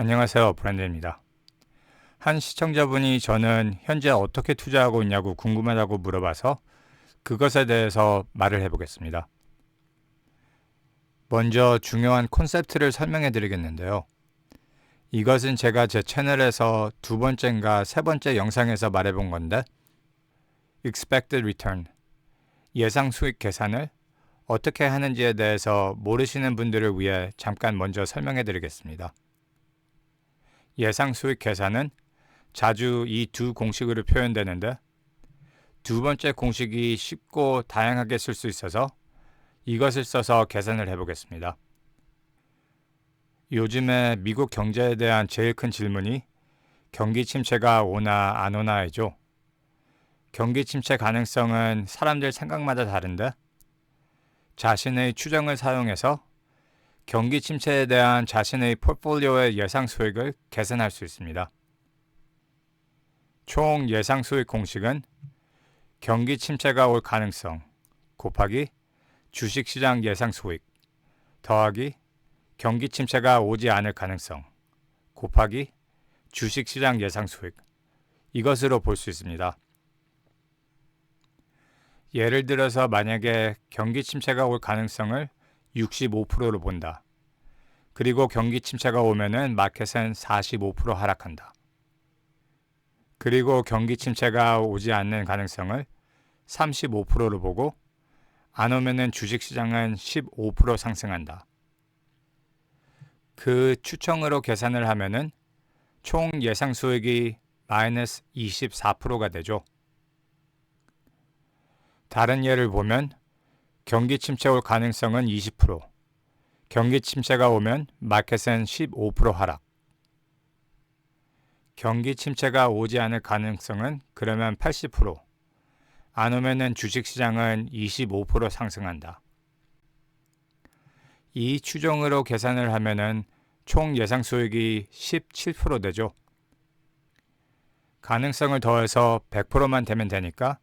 안녕하세요. 브랜드입니다. 한 시청자분이 저는 현재 어떻게 투자하고 있냐고 궁금하다고 물어봐서 그것에 대해서 말을 해보겠습니다. 먼저 중요한 콘셉트를 설명해 드리겠는데요. 이것은 제가 제 채널에서 두 번째인가 세 번째 영상에서 말해본 건데, expected return, 예상 수익 계산을 어떻게 하는지에 대해서 모르시는 분들을 위해 잠깐 먼저 설명해 드리겠습니다. 예상 수익 계산은 자주 이 두 공식으로 표현되는데 두 번째 공식이 쉽고 다양하게 쓸 수 있어서 이것을 써서 계산을 해보겠습니다. 요즘에 미국 경제에 대한 제일 큰 질문이 경기 침체가 오나 안 오나이죠. 경기 침체 가능성은 사람들 생각마다 다른데 자신의 추정을 사용해서 경기 침체에 대한 자신의 포트폴리오의 예상 수익을 계산할 수 있습니다. 총 예상 수익 공식은 경기 침체가 올 가능성 곱하기 주식시장 예상 수익 더하기 경기 침체가 오지 않을 가능성 곱하기 주식시장 예상 수익 이것으로 볼 수 있습니다. 예를 들어서 만약에 경기 침체가 올 가능성을 65%로 본다. 그리고 경기 침체가 오면은 마켓은 45% 하락한다. 그리고 경기 침체가 오지 않는 가능성을 35%로 보고 안 오면은 주식 시장은 15% 상승한다. 그 추정으로 계산을 하면은 총 예상 수익이 마이너스 24%가 되죠. 다른 예를 보면 경기 침체 올 가능성은 20%, 경기 침체가 오면 마켓은 15% 하락. 경기 침체가 오지 않을 가능성은 그러면 80%, 안 오면은 주식 시장은 25% 상승한다. 이 추정으로 계산을 하면은 총 예상 수익이 17% 되죠. 가능성을 더해서 100%만 되면 되니까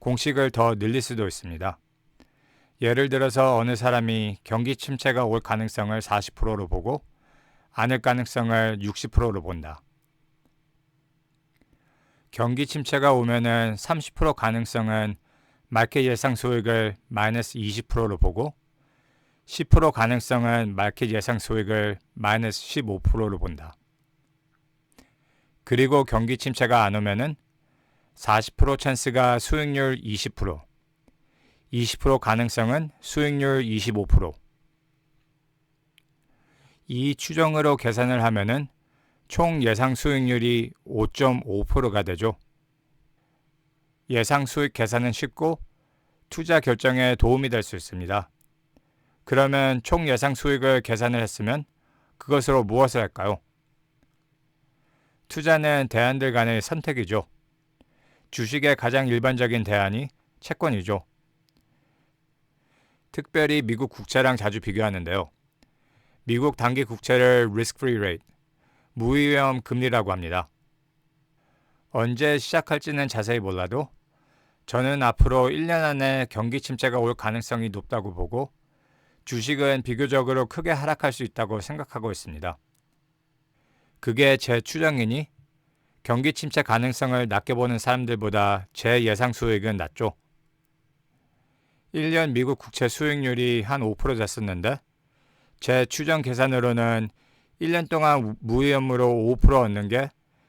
공식을 더 늘릴 수도 있습니다. 예를 들어서 어느 사람이 경기 침체가 올 가능성을 40%로 보고 않을 가능성을 60%로 본다. 경기 침체가 오면은 30% 가능성은 마켓 예상 수익을 마이너스 20%로 보고 10% 가능성은 마켓 예상 수익을 마이너스 15%로 본다. 그리고 경기 침체가 안 오면은 40% 찬스가 수익률 20%, 20% 가능성은 수익률 25%. 이 추정으로 계산을 하면은 총 예상 수익률이 5.5%가 되죠. 예상 수익 계산은 쉽고 투자 결정에 도움이 될 수 있습니다. 그러면 총 예상 수익을 계산을 했으면 그것으로 무엇을 할까요? 투자는 대안들 간의 선택이죠. 주식의 가장 일반적인 대안이 채권이죠. 특별히 미국 국채랑 자주 비교하는데요. 미국 단기 국채를 risk free rate, 무위험 금리라고 합니다. 언제 시작할지는 자세히 몰라도 저는 앞으로 1년 안에 경기 침체가 올 가능성이 높다고 보고 주식은 비교적으로 크게 하락할 수 있다고 생각하고 있습니다. 그게 제 추정이니 경기 침체 가능성을 낮게 보는 사람들보다 제 예상 수익은 낮죠. 1년 미국 국채 수익률이 한5% 됐었는데 제 추정 계산으로는 1년 동안 무위험으로 5% 얻는 게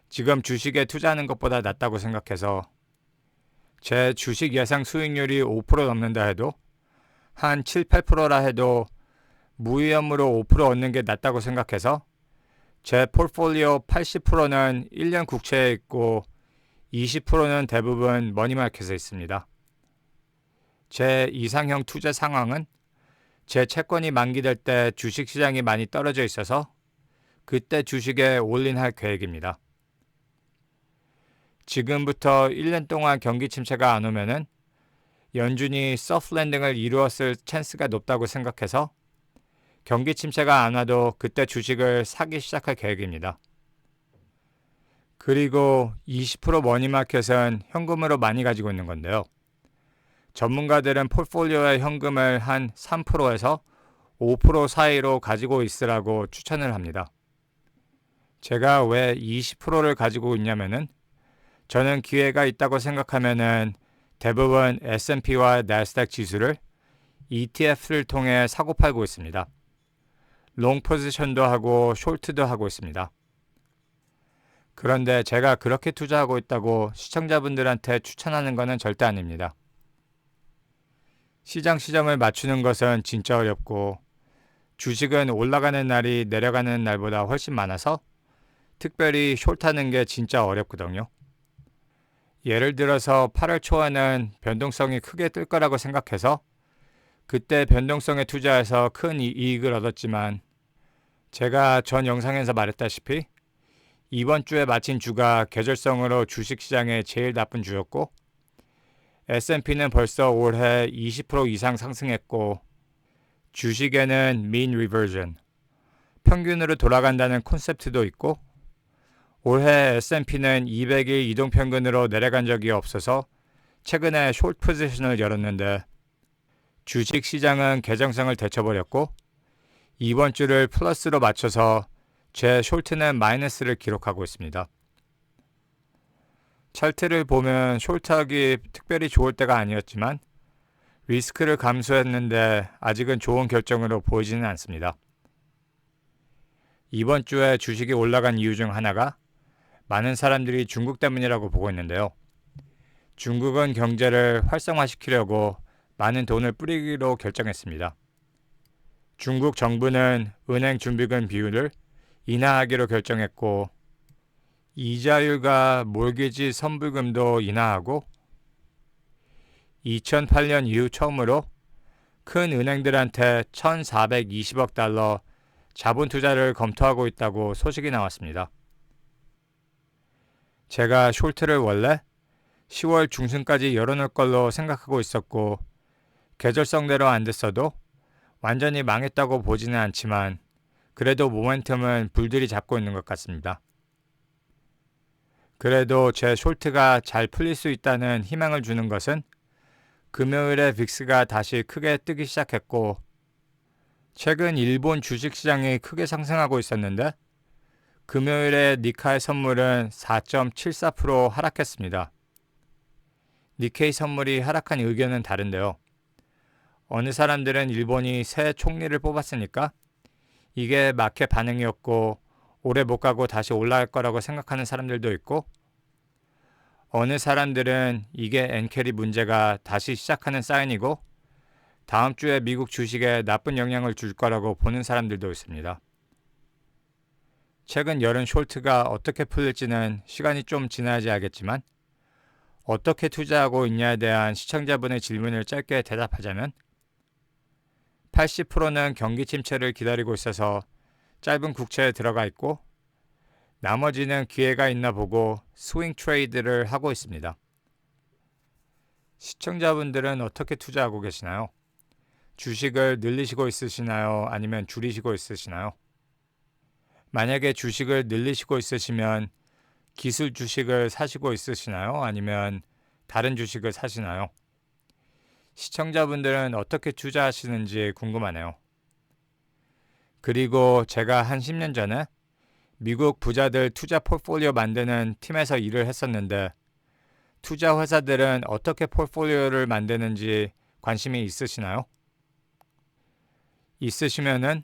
지금 주식에 투자하는 것보다 낫다고 생각해서 제 주식 예상 수익률이 5% 넘는다 해도 한 7, 8%라 해도 무위험으로 5% 얻는 게 낫다고 생각해서 제 폴폴리오 80%는 1년 국채에 있고 20%는 대부분 머니마켓에 있습니다. 제 이상형 투자 상황은 제 채권이 만기될 때 주식 시장이 많이 떨어져 있어서 그때 주식에 올인할 계획입니다. 지금부터 1년 동안 경기 침체가 안 오면은 연준이 서프 랜딩을 이루었을 찬스가 높다고 생각해서 경기 침체가 안 와도 그때 주식을 사기 시작할 계획입니다. 그리고 20% 머니마켓은 현금으로 많이 가지고 있는 건데요. 전문가들은 폴폴리오의 현금을 한 3%에서 5% 사이로 가지고 있으라고 추천을 합니다. 제가 왜 20%를 가지고 있냐면은 저는 기회가 있다고 생각하면은 대부분 S&P와 나스닥 지수를 ETF를 통해 사고 팔고 있습니다. 롱 포지션도 하고 숄트도 하고 있습니다. 그런데 제가 그렇게 투자하고 있다고 시청자분들한테 추천하는 것은 절대 아닙니다. 시장 시점을 맞추는 것은 진짜 어렵고 주식은 올라가는 날이 내려가는 날보다 훨씬 많아서 특별히 숄트하는 게 진짜 어렵거든요. 예를 들어서 8월 초에는 변동성이 크게 뜰 거라고 생각해서 그때 변동성에 투자해서 큰 이익을 얻었지만 제가 전 영상에서 말했다시피 이번 주에 마친 주가 계절성으로 주식시장에 제일 나쁜 주였고 S&P는 벌써 올해 20% 이상 상승했고 주식에는 mean reversion, 평균으로 돌아간다는 콘셉트도 있고 올해 S&P는 200일 이동 평균으로 내려간 적이 없어서 최근에 숏 포지션을 열었는데 주식 시장은 개정성을 되쳐버렸고 이번 주를 플러스로 맞춰서 제 숄트는 마이너스를 기록하고 있습니다. 차트를 보면 숄트하기 특별히 좋을 때가 아니었지만 리스크를 감수했는데 아직은 좋은 결정으로 보이지는 않습니다. 이번 주에 주식이 올라간 이유 중 하나가 많은 사람들이 중국 때문이라고 보고 있는데요. 중국은 경제를 활성화시키려고 많은 돈을 뿌리기로 결정했습니다. 중국 정부는 은행 준비금 비율을 인하하기로 결정했고 이자율과 몰기지 선불금도 인하하고 2008년 이후 처음으로 큰 은행들한테 1,420억 달러 자본 투자를 검토하고 있다고 소식이 나왔습니다. 제가 숄트를 원래 10월 중순까지 열어놓을 걸로 생각하고 있었고 계절성대로 안 됐어도 완전히 망했다고 보지는 않지만 그래도 모멘텀은 불들이 잡고 있는 것 같습니다. 그래도 제 숄트가 잘 풀릴 수 있다는 희망을 주는 것은 금요일에 빅스가 다시 크게 뜨기 시작했고 최근 일본 주식 시장이 크게 상승하고 있었는데 금요일에 니카의 선물은 4.74% 하락했습니다. 니케이 선물이 하락한 의견은 다른데요. 어느 사람들은 일본이 새 총리를 뽑았으니까 이게 마켓 반응이었고 오래 못 가고 다시 올라갈 거라고 생각하는 사람들도 있고 어느 사람들은 이게 엔캐리 문제가 다시 시작하는 사인이고 다음 주에 미국 주식에 나쁜 영향을 줄 거라고 보는 사람들도 있습니다. 최근 여름 숄트가 어떻게 풀릴지는 시간이 좀 지나야지 알겠지만 어떻게 투자하고 있냐에 대한 시청자분의 질문을 짧게 대답하자면 80%는 경기 침체를 기다리고 있어서 짧은 국채에 들어가 있고 나머지는 기회가 있나 보고 스윙 트레이드를 하고 있습니다. 시청자분들은 어떻게 투자하고 계시나요? 주식을 늘리시고 있으시나요? 아니면 줄이시고 있으시나요? 만약에 주식을 늘리시고 있으시면 기술 주식을 사시고 있으시나요? 아니면 다른 주식을 사시나요? 시청자분들은 어떻게 투자하시는지 궁금하네요. 그리고 제가 한 10년 전에 미국 부자들 투자 포트폴리오 만드는 팀에서 일을 했었는데 투자 회사들은 어떻게 포트폴리오를 만드는지 관심이 있으시나요? 있으시면은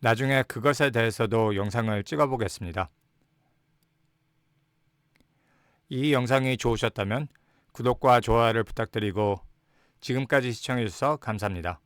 나중에 그것에 대해서도 영상을 찍어 보겠습니다. 이 영상이 좋으셨다면 구독과 좋아요를 부탁드리고 지금까지 시청해주셔서 감사합니다.